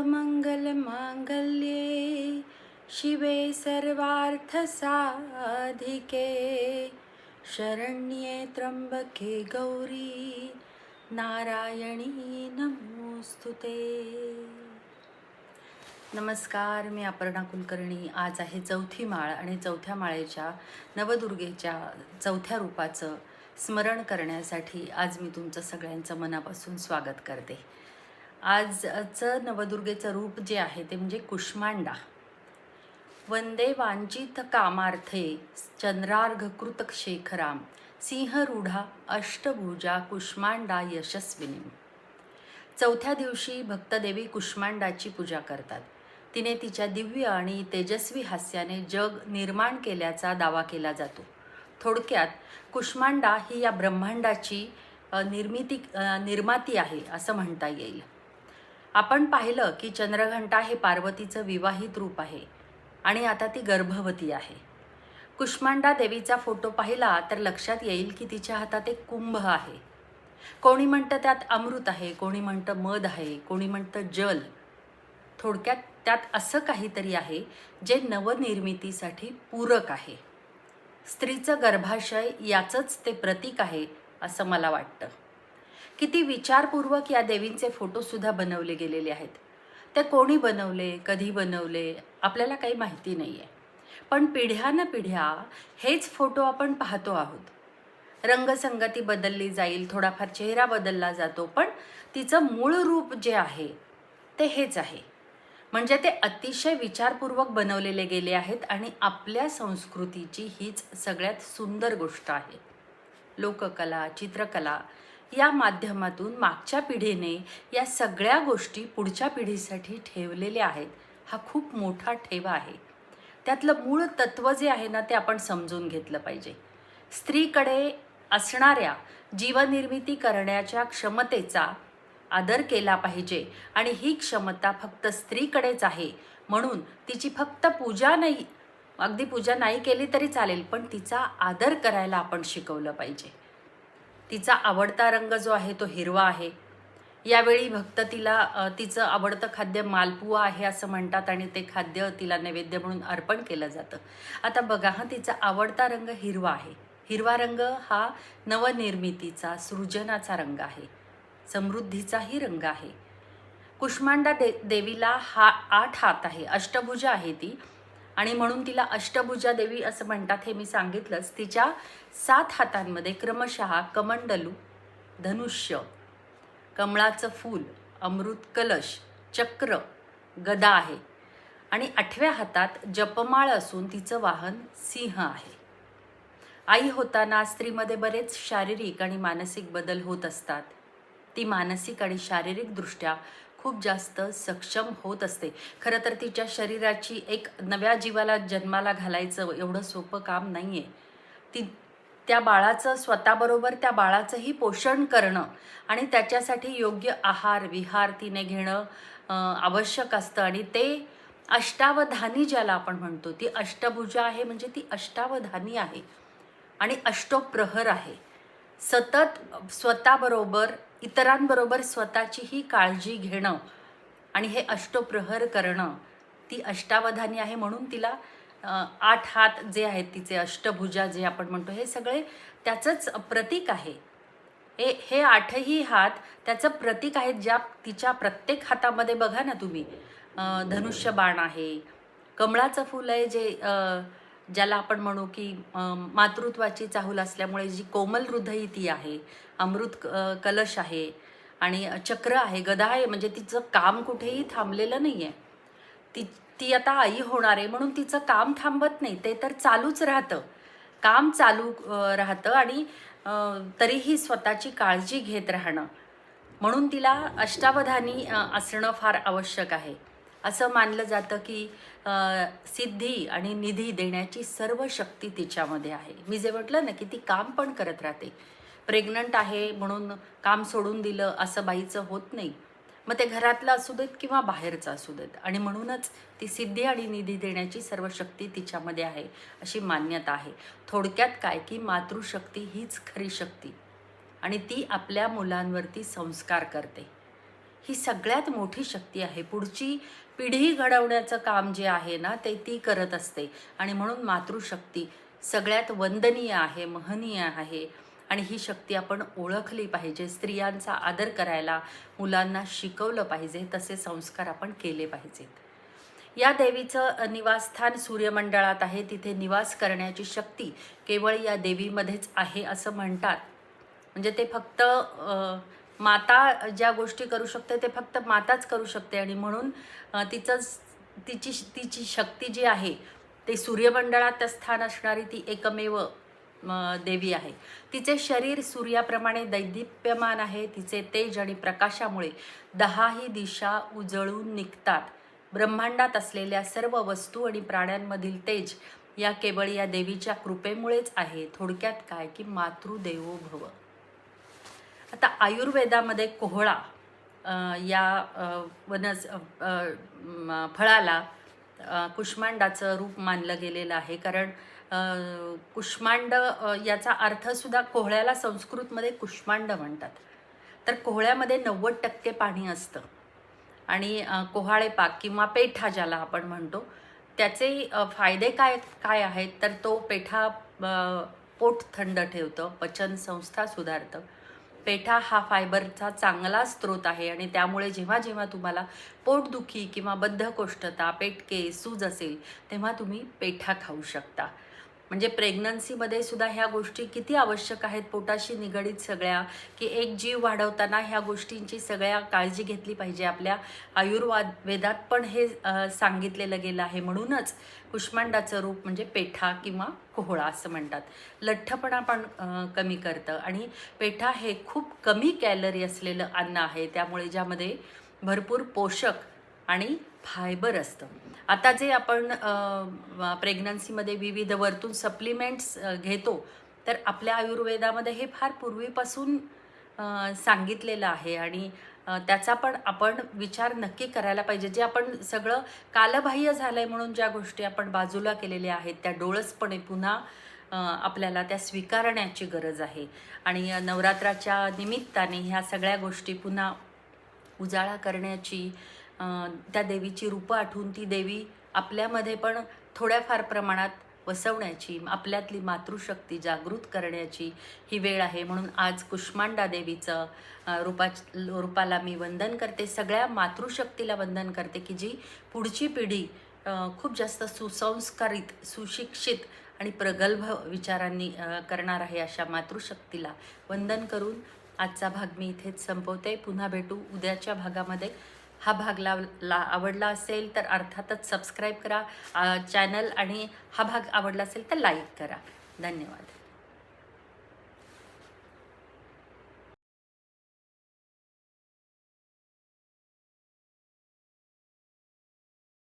सर्वमङ्गलमाङ्गल्ये शिवे सर्वार्थसाधिके। शरण्ये त्र्यंबके गौरी नारायणी नमोस्तु ते। नमस्कार मी अपर्णा कुलकर्णी. आज आहे चौथी माळ आणि चौथ्या माळेच्या नवदुर्गेच्या चौथ्या रूपाचं स्मरण करण्यासाठी आज मी तुमचं सगळ्यांचं मनापासून स्वागत करते. आजचं नवदुर्गेचं रूप जे आहे ते म्हणजे कुष्मांडा. वंदे वांचित कामार्थे चंद्रार्घकृतक शेखराम सिंहरूढा अष्टभुजा कुष्मांडा यशस्विनी. चौथ्या दिवशी भक्तदेवी कुष्मांडाची पूजा करतात. तिने तिच्या दिव्य आणि तेजस्वी हास्याने जग निर्माण केल्याचा दावा केला जातो. थोडक्यात कुष्मांडा ही या ब्रह्मांडाची निर्मिती निर्माती आहे असं म्हणता येईल. आपण पाहिलं की चंद्रघंटा हे पार्वतीचं विवाहित रूप आहे आणि आता ती गर्भवती आहे. कुष्मांडा देवीचा फोटो पाहिला तर लक्षात येईल की तिच्या हातात एक कुंभ आहे. कोणी म्हणतं त्यात अमृत आहे कोणी म्हणतं मध आहे कोणी म्हणतं जल. थोडक्यात त्यात असं काहीतरी आहे जे नवनिर्मितीसाठी पूरक आहे. स्त्रीचं गर्भाशय याचंच ते प्रतीक आहे असं मला वाटतं. किती विचारपूर्वक या देवींचे फोटोसुद्धा बनवले गेलेले आहेत. ते कोणी बनवले कधी बनवले आपल्याला काही माहिती नाही आहे पण पिढ्यानं पिढ्या हेच फोटो आपण पाहतो आहोत. रंगसंगती बदलली जाईल थोडाफार चेहरा बदलला जातो पण तिचं मूळ रूप जे आहे ते हेच आहे. म्हणजे ते अतिशय विचारपूर्वक बनवलेले गेले आहेत आणि आपल्या संस्कृतीची हीच सगळ्यात सुंदर गोष्ट आहे. लोककला चित्रकला या माध्यमातून मागच्या पिढीने या सगळ्या गोष्टी पुढच्या पिढीसाठी ठेवलेल्या आहेत. हा खूप मोठा ठेवा आहे. त्यातलं मूळ तत्त्व जे आहे ना ते आपण समजून घेतलं पाहिजे. स्त्रीकडे असणाऱ्या जीवनिर्मिती करण्याच्या क्षमतेचा आदर केला पाहिजे आणि ही क्षमता फक्त स्त्रीकडेच आहे. म्हणून तिची फक्त पूजा नाही अगदी पूजा नाही केली तरी चालेल पण तिचा आदर करायला आपण शिकवलं पाहिजे. तिचा आवडता रंग जो आहे तो हिरवा आहे. यावेळी भक्त तिला तिचं आवडतं खाद्य मालपुआ आहे असं म्हणतात आणि ते खाद्य तिला नैवेद्य म्हणून अर्पण केलं जातं. आता बघा हा तिचा आवडता रंग हिरवा आहे. हिरवा रंग हा नवनिर्मितीचा सृजनाचा रंग आहे. समृद्धीचाही रंग आहे. कुष्मांडा दे देवीला हा आठ हात आहे. अष्टभुजा आहे ती. आणि म्हणून तिला अष्टभुजा देवी असं म्हणतात हे मी सांगितलंच. तिच्या सात हातांमध्ये क्रमशः कमंडलू धनुष्य कमळाचं फूल अमृत कलश चक्र गदा आहे. आणि आठव्या हातात जपमाळ असून तिचं वाहन सिंह आहे. आई होताना स्त्रीमध्ये बरेच शारीरिक आणि मानसिक बदल होत असतात. ती मानसिक आणि शारीरिकदृष्ट्या खूप जास्त सक्षम होत असते. खरं तर तिच्या शरीराची एक नव्या जीवाला जन्माला घालायचं एवढं सोपं काम नाही आहे ती त्या बाळाचं स्वतःबरोबर त्या बाळाचंही पोषण करणं आणि त्याच्यासाठी योग्य आहार विहार तिने घेणं आवश्यक असतं आणि ते अष्टावधानी ज्याला आपण म्हणतो ती अष्टभुजा आहे म्हणजे ती अष्टावधानी आहे आणि अष्टोप्रहर आहे. सतत स्वतःबरोबर इतरांबरोबर स्वतःचीही काळजी घेणं आणि हे अष्टप्रहर करणं ती अष्टावधानी आहे म्हणून तिला आठ हात जे आहेत तिचे अष्टभुजा जे आपण म्हणतो हे सगळे त्याचंच प्रतीक आहे. हे हे आठही हात त्याचं प्रतीक आहेत ज्या तिच्या प्रत्येक हातामध्ये बघा ना तुम्ही. धनुष्य बाण आहे कमळाचं फूल आहे जे ज्याला आपण म्हणू की मातृत्वाची चाहूल असल्यामुळे जी कोमल हृदयी ती आहे अमृत क- कलश आहे आणि चक्र आहे गदा आहे म्हणजे तिचं काम कुठेही थांबलेलं नाही आहे ती ती आता आई होणार आहे म्हणून तिचं काम थांबत नाही ते तर चालूच राहतं. काम चालू राहतं आणि तरीही स्वतःची काळजी घेत राहणं. म्हणून तिला अष्टावधानी असणं फार आवश्यक आहे. असं मानलं जातं की सिद्धी आणि निधी देण्याची सर्व शक्ती तिच्यामध्ये आहे. मी जे म्हटलं ना की ती काम पण करत राहते. प्रेग्नंट आहे म्हणून काम सोडून दिलं असं बाईचं होत नाही. मग ते घरातलं असू देत किंवा बाहेरचं असू देत. आणि म्हणूनच ती सिद्धी आणि निधी देण्याची सर्व शक्ती तिच्यामध्ये आहे अशी मान्यता आहे. थोडक्यात काय की मातृशक्ती हीच खरी शक्ती. आणि ती आपल्या मुलांवरती संस्कार करते. ही सगळ्यात मोठी शक्ती आहे. पुढची पिढी घडवण्याचं काम जे आहे ना ते ती करत असते. आणि म्हणून मातृशक्ती सगळ्यात वंदनीय आहे महनीय आहे. आणि ही शक्ती आपण ओळखली पाहिजे स्त्रियांचा आदर करायला मुलांना शिकवलं पाहिजे तसे संस्कार आपण केले पाहिजेत. या देवीचं निवासस्थान सूर्यमंडळात आहे. तिथे निवास करण्याची शक्ती केवळ या देवीमध्येच आहे असं म्हणतात. म्हणजे ते फक्त माता ज्या गोष्टी करू शकते ते फक्त माताच करू शकते. आणि म्हणून तिचं तिची तिची शक्ती जी आहे ते सूर्यमंडळात स्थान असणारी ती एकमेव म, देवी आहे. तिचे शरीर सूर्याप्रमाणे दैदिप्यमान आहे. तिचे तेज आणि प्रकाशामुळे दहाही दिशा उजळून निघतात. ब्रह्मांडात असलेल्या सर्व वस्तू आणि प्राण्यांमधील तेज या केवळ या देवीच्या कृपेमुळेच आहे. थोडक्यात काय? की मातृदेवो भव. आता आयुर्वेदामध्ये कोहळा या वनस फळाला कुष्मांडाचं रूप मानलं गेलेलं आहे. कारण कुष्मांड याचा अर्थसुद्धा कोहळ्याला संस्कृतमध्ये कुष्मांड म्हणतात. तर कोहळ्यामध्ये नव्वद टक्के पाणी असतं. आणि कोहाळेपाक कोहाळे पाक किंवा पेठा ज्याला आपण म्हणतो त्याचे फायदे काय काय आहेत? तर तो पेठा पोट थंड ठेवतं पचन संस्था सुधारतं. पेठा हा फायबरचा चांगला स्रोत आहे आणि त्यामुळे जेव्हा जेव्हा तुम्हाला पोटदुखी किंवा बद्धकोष्ठता पेटके सूज असेल तेव्हा तुम्ही पेठा खाऊ शकता. म्हणजे प्रेग्नन्सीमध्ये सुद्धा ह्या गोष्टी किती आवश्यक आहेत? पोटाशी निगडीत सगळ्या की एक जीव वाढवताना ह्या गोष्टींची सगळ्या काळजी घेतली पाहिजे. आपल्या आयुर्वाद वेदात पण हे सांगितलेलं गेलं आहे. म्हणूनच कुष्मांडाचं रूप म्हणजे पेठा किंवा कोहळा असं म्हणतात. लठ्ठपणा पण कमी करतं. आणि पेठा हे खूप कमी कॅलरी असलेलं अन्न आहे. त्यामुळे ज्यामध्ये भरपूर पोषक आणि फायबर असतं. आता जे आपण प्रेग्नन्सीमध्ये विविध वरतून सप्लिमेंट्स घेतो तर आपल्या आयुर्वेदामध्ये हे फार पूर्वीपासून सांगितलेलं आहे आणि त्याचा पण आपण विचार नक्की करायला पाहिजे. जे आपण सगळं कालबाह्य झालं आहे म्हणून ज्या गोष्टी आपण बाजूला केलेल्या आहेत त्या डोळसपणे पुन्हा आपल्याला त्या स्वीकारण्याची गरज आहे. आणि नवरात्राच्या निमित्ताने ह्या सगळ्या गोष्टी पुन्हा उजाळा करण्याची त्या देवीची रूपं आठवून ती देवी आपल्यामध्ये पण थोड्याफार प्रमाणात वसवण्याची आपल्यातली मातृशक्ती जागृत करण्याची ही वेळ आहे. म्हणून आज कुष्मांडा देवीचं रूपा रूपाला मी वंदन करते. सगळ्या मातृशक्तीला वंदन करते की जी पुढची पिढी खूप जास्त सुसंस्कारित सुशिक्षित आणि प्रगल्भ विचारांनी करणार आहे अशा मातृशक्तीला वंदन करून आजचा भाग मी इथेच संपवते. पुन्हा भेटू उद्याच्या भागामध्ये. हा भाग ला ला आवडला असेल तर अर्थातच सबस्क्राईब करा चॅनल आणि हा भाग आवडला असेल तर लाईक करा. धन्यवाद.